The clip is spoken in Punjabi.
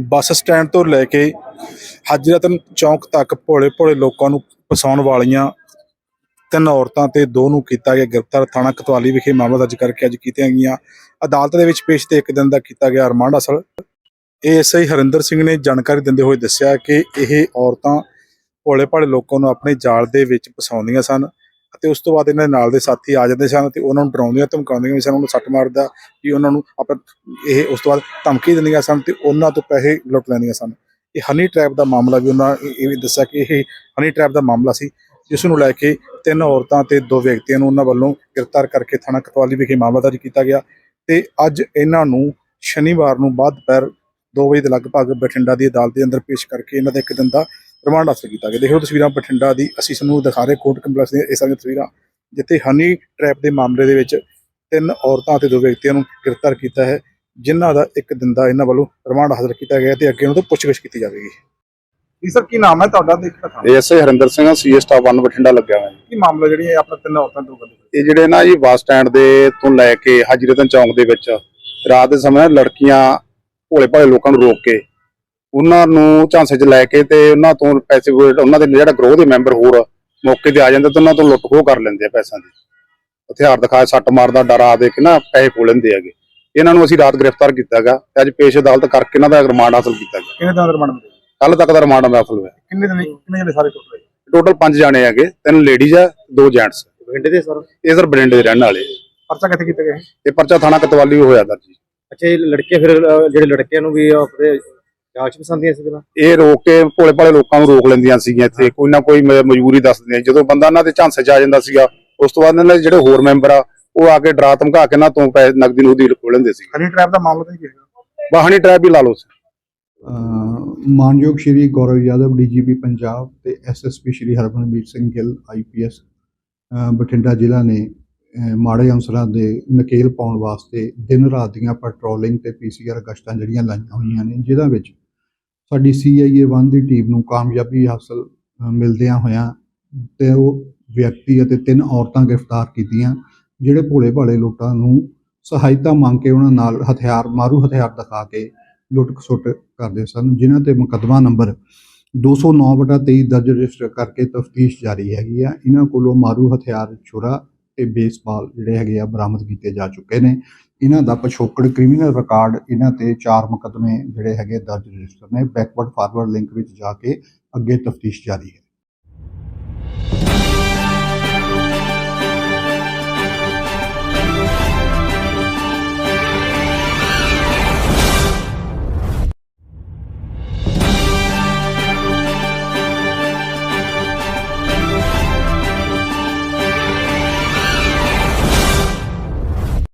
ਬੱਸ ਸਟੈਂਡ ਤੋਂ ਲੈ ਕੇ ਹਾਜੀ ਰਤਨ ਚੌਂਕ ਤੱਕ ਭੋਲੇ ਭੋਲੇ ਲੋਕਾਂ ਨੂੰ ਫਸਾਉਣ ਵਾਲੀਆਂ ਤਿੰਨ ਔਰਤਾਂ ਤੇ ਦੋ ਨੂੰ ਕੀਤਾ ਗਿਆ ਗ੍ਰਿਫਤਾਰ। ਥਾਣਾ ਕਤਵਾਲੀ ਵਿਖੇ ਮਾਮਲਾ ਦਰਜ ਕਰਕੇ ਅੱਜ ਕੀਤੀਆਂ ਗਈਆਂ। ਅਦਾਲਤ ਦੇ ਵਿੱਚ ਪੇਸ਼ ਤੇ ਇੱਕ ਦਿਨ ਦਾ ਕੀਤਾ ਗਿਆ ਰਿਮਾਂਡ ਹਾਸਲ ਏਐਸਆਈ ਹਰਿੰਦਰ ਸਿੰਘ ਨੇ ਜਾਣਕਾਰੀ ਦਿੰਦੇ ਹੋਏ ਦੱਸਿਆ ਕਿ ਇਹ ਔਰਤਾਂ ਭੋਲੇ ਭਾਲੇ ਲੋਕਾਂ ਨੂੰ ਆਪਣੇ ਜਾਲ ਦੇ ਵਿੱਚ ਫਸਾਉਂਦੀਆਂ ਸਨ। ਅਤੇ ਉਸ ਤੋਂ ਬਾਅਦ ਇਹਨਾਂ ਦੇ ਨਾਲ ਦੇ ਸਾਥੀ ਆ ਜਾਂਦੇ ਸਨ ਤੇ ਉਹਨਾਂ ਨੂੰ ਡਰਾਉਂਦੀਆਂ ਧਮਕਾਉਂਦੀਆਂ ਵੀ ਸਨ ਉਹਨਾਂ ਨੂੰ ਸੱਟ ਮਾਰਦਾ ਕਿ ਉਹਨਾਂ ਨੂੰ ਆਪਾਂ ਇਹ ਉਸ ਤੋਂ ਬਾਅਦ ਧਮਕੀ ਦਿੰਦੀਆਂ ਸਨ ਤੇ ਉਹਨਾਂ ਤੋਂ ਪੈਸੇ ਲੁੱਟ ਲੈਂਦੀਆਂ ਸਨ। ਇਹ ਹਨੀ ਟ੍ਰੈਪ ਦਾ ਮਾਮਲਾ ਵੀ ਉਹਨਾਂ ਇਹ ਇਹ ਵੀ ਦੱਸਿਆ ਕਿ ਇਹ ਹਨੀ ਟ੍ਰੈਪ ਦਾ ਮਾਮਲਾ ਸੀ, ਜਿਸ ਨੂੰ ਲੈ ਕੇ ਤਿੰਨ ਔਰਤਾਂ ਤੇ ਦੋ ਵਿਅਕਤੀਆਂ ਨੂੰ ਉਹਨਾਂ ਵੱਲੋਂ ਗ੍ਰਿਫਤਾਰ ਕਰਕੇ ਥਾਣਾ ਕਤਵਾਲੀ ਵਿਖੇ ਮਾਮਲਾ ਦਰਜ ਕੀਤਾ ਗਿਆ ਤੇ ਅੱਜ ਇਹਨਾਂ ਨੂੰ ਸ਼ਨੀਵਾਰ ਨੂੰ ਬਾਅਦ ਦੁਪਹਿਰ 2 ਵਜੇ ਦੇ ਲਗਭਗ ਬਠਿੰਡਾ ਦੀ ਅਦਾਲਤ ਦੇ ਅੰਦਰ ਪੇਸ਼ ਕਰਕੇ ਇਹਨਾਂ ਦਾ ਇੱਕ ਦਿਨ ਦਾ ਰਿਮਾਂਡ ਹਾਸਲ ਕੀਤਾ ਗਿਆ। ਦੇਖੋ ਤਸਵੀਰਾਂ ਬਠਿੰਡਾ ਦੀ ਅਸੀਂ ਸਾਨੂੰ ਦਿਖਾ ਰਹੇ ਕੋਰਟ ਕੰਪਲੈਕਸ ਦੀਆਂ ਇਹ ਸਾਰੀਆਂ ਤਸਵੀਰਾਂ ਜਿੱਥੇ ਹਨੀ ਟ੍ਰੈਪ ਦੇ ਮਾਮਲੇ ਦੇ ਵਿੱਚ ਤਿੰਨ ਔਰਤਾਂ ਤੇ ਦੋ ਵਿਅਕਤੀਆਂ ਨੂੰ ਗ੍ਰਿਫਤਾਰ ਕੀਤਾ ਹੈ ਜਿਨ੍ਹਾਂ ਦਾ ਇੱਕ ਦਿਨ ਦਾ ਇਹਨਾਂ ਵੱਲੋਂ ਰਿਮਾਂਡ ਹਾਸਲ ਕੀਤਾ ਗਿਆ ਤੇ ਅੱਗੇ ਉਹਨਾਂ ਤੋਂ ਪੁੱਛਗਿੱਛ ਕੀਤੀ ਜਾਵੇਗੀ। ਜੀ ਸਰ ਕੀ ਨਾਮ ਹੈ ਤੁਹਾਡਾ? ਦੇਖਦਾ ਥਾਂ SA Harinder Singh C staff 1 Bathinda ਲੱਗਿਆ ਹੋਇਆ। ਕੀ ਮਾਮਲਾ ਜਿਹੜੀ ਇਹ ਆਪਣਾ ਤਿੰਨ ਔਰਤਾਂ ਤੋਂ ਕਰਦੇ ਇਹ ਜਿਹੜੇ ਨਾ ਜੀ ਬੱਸ ਸਟੈਂਡ ਦੇ ਤੋਂ ਲੈ ਕੇ ਹਾਜੀ ਰਤਨ ਚੌਂਕ ਦੇ ਵਿੱਚ ਰਾਤ ਦੇ ਸਮੇਂ ਲੜਕੀਆਂ ਭੋਲੇ ਭਾਲੇ ਲੋਕਾਂ ਨੂੰ ਰੋਕ ਕੇ ਉਹਨਾਂ ਨੂੰ ਝਾਂਸੇ 'ਚ ਲੈ ਕੇ ਤੇ ਉਹਨਾਂ ਤੋਂ ਪੈਸੇ ਉਹਨਾਂ ਦੇ ਜਿਹੜਾ ਗਰੋਹ ਦੇ ਮੈਂਬਰ ਹੋਰ ਮੌਕੇ ਤੇ ਆ ਜਾਂਦੇ ਤੇ ਉਹਨਾਂ ਤੋਂ ਲੁੱਟ ਖੋਹ ਕਰ ਲੈਂਦੇ ਆ ਪੈਸਿਆਂ ਦੀ। ਹਥਿਆਰ ਦਿਖਾ ਸੱਟ ਮਾਰਦਾ ਡਰਾ ਦੇ ਕੇ ਨਾ ਪੈਸੇ ਖੋਹ ਲੈਂਦੇ ਹੈਗੇ। ਇਹਨਾਂ ਨੂੰ ਅਸੀਂ ਰਾਤ ਗ੍ਰਿਫਤਾਰ ਕੀਤਾ ਗਾ ਤੇ ਅੱਜ ਪੇਸ਼ ਅਦਾਲਤ ਕਰਕੇ ਇਹਨਾਂ ਦਾ ਰਿਮਾਂਡ ਹਾਸਲ ਕੀਤਾ ਗਿਆ। ਕਿੰਨੇ ਦਿਨ ਦਾ ਰਿਮਾਂਡ ਮਿਲੇਗਾ ਕੱਲ ਤੱਕ ਦਾ ਰਿਮਾਂਡ ਹਾਸਲ ਹੋਇਆ। ਕਿੰਨੇ ਦਿਨ ਕਿੰਨੇ ਜਣੇ ਸਾਰੇ ਟੋਟਲ ਟੋਟਲ 5 ਜਾਣੇ ਹੈਗੇ ਤਿੰਨ ਲੇਡੀਜ਼ ਆ ਦੋ ਜੈਂਟਸ ਬਠਿੰਡੇ ਦੇ ਸਰ? ਇਹ ਸਰ ਬਰਿੰਡੇ ਦੇ ਰਹਿਣ ਵਾਲੇ। ਪਰਚਾ ਕਿੱਥੇ ਕੀਤਾ ਗਿਆ ਇਹ? ਪਰਚਾ ਥਾਣਾ ਕਤਵਾਲੀ ਹੋਇਆ ਦਰਜ। ਜੀ ਅੱਛਾ ਇਹ ਲੜਕੇ ਫਿਰ ਜਿਹੜੇ ਲੜਕਿਆਂ ਨੂੰ ਵੀ ਆਪਣੇ ਜਾਂਚ ਪਸੰਦੀਆਂ ਸੀ ਪਹਿਲਾਂ ਇਹ ਰੋਕ ਕੇ ਭੋਲੇ ਭਾਲੇ ਲੋਕਾਂ ਨੂੰ ਰੋਕ ਲੈਂਦੀਆਂ ਸੀਗੀਆਂ ਇੱਥੇ। ਕੋਈ ਨਾ ਕੋਈ ਮ- ਮਜਬੂਰੀ ਦੱਸਦੀਆਂ ਜਦੋਂ ਬੰਦਾ ਇਹਨਾਂ ਦੇ ਝਾਂਸੇ 'ਚ ਆ ਜਾਂਦਾ ਸੀਗਾ ਉਸ ਤੋਂ ਬਾਅਦ ਇਹਨਾਂ ਦੇ ਜਿਹੜੇ ਹੋਰ ਮੈਂਬਰ ਆ ਉਹ ਆ ਕੇ ਡਰਾ ਧਮਕਾ ਕੇ ਇਹਨਾਂ ਤੋਂ ਪੈਸੇ ਨਗਦੀ ਨੂੰ ਦੀ ਖੋਹ ਲੈਂਦੇ ਸੀ ਹਨੀ ਟ੍ਰੈਪ ਦਾ ਮਾਮਲਾ ਤਾਂ ਕੀ ਹੈ ਵਾਹਣੀ ਟਰੈਪ ਵੀ ਲਾ ਲਓ ਮਾਨਯੋਗ ਸ਼੍ਰੀ ਗੌਰਵ ਯਾਦਵ ਡੀਜੀਪੀ ਪੰਜਾਬ ਤੇ ਐਸਐਸਪੀ ਸ਼੍ਰੀ ਹਰਮਨਵੀਰ ਸਿੰਘ ਗਿੱਲ ਆਈਪੀਐਸ ਬਠਿੰਡਾ ਜ਼ਿਲ੍ਹਾ ਨੇ ਅਹ ਮਾੜੇ ਅਨਸਰਾਂ ਦੇ ਨਕੇਲ ਪਾਉਣ ਵਾਸਤੇ ਦਿਨ ਰਾਤ ਦੀਆਂ ਪੈਟਰੋਲਿੰਗ ਤੇ ਪੀਸੀਆਰ ਗਸ਼ਤਾਂ ਜਿਹੜੀਆਂ ਲਾਈਆਂ ਹੋਈਆਂ ਨੇ ਜਿਹਦਾ ਵਿੱਚ ਸਾਡੀ ਸੀਆਈਏ 1 ਦੀ ਟੀਮ ਨੂੰ ਕਾਮਯਾਬੀ ਹਾਸਲ ਮਿਲਦਿਆਂ ਹੋਇਆਂ ਤੇ ਉਹ ਵਿਅਕਤੀ ਅਤੇ ਤਿੰਨ ਔਰਤਾਂ ਗ੍ਰਿਫਤਾਰ ਕੀਤੀਆਂ, ਜਿਹੜੇ ਭੋਲੇ ਭਾਲੇ ਲੋਕਾਂ ਨੂੰ ਸਹਾਇਤਾ ਮੰਗ ਕੇ ਉਹਨਾਂ ਨਾਲ ਹਥਿਆਰ, ਮਾਰੂ ਹਥਿਆਰ ਦਿਖਾ ਕੇ ਲੁੱਟ ਖਸੁੱਟ ਕਰਦੇ ਸਨ, ਜਿਨ੍ਹਾਂ ਤੇ ਮੁਕੱਦਮਾ ਨੰਬਰ 209/23 ਦਰਜ ਰਜਿਸਟਰ ਕਰਕੇ ਤਫਤੀਸ਼ ਜਾਰੀ ਹੈਗੀ ਆ। ਇਹਨਾਂ ਕੋਲੋਂ ਮਾਰੂ ਹਥਿਆਰ, ਛੁਰਾ ਤੇ ਬੇਸਬਾਲ ਜਿਹੜੇ ਹੈਗੇ ਆ ਬਰਾਮਦ ਕੀਤੇ ਜਾ ਚੁੱਕੇ ਨੇ। ਇਹਨਾਂ ਦਾ ਪਿਛੋਕੜ ਕ੍ਰਿਮੀਨਲ ਰਿਕਾਰਡ ਇਹਨਾਂ ਤੇ ਚਾਰ ਮੁਕੱਦਮੇ ਜਿਹੜੇ ਹੈਗੇ ਦਰਜ ਰਜਿਸਟਰ ਨੇ। ਬੈਕਵਰਡ ਫਾਰਵਰਡ ਲਿੰਕ ਵਿੱਚ ਜਾ ਕੇ ਅੱਗੇ ਤਫਤੀਸ਼ ਜਾਰੀ ਹੈ।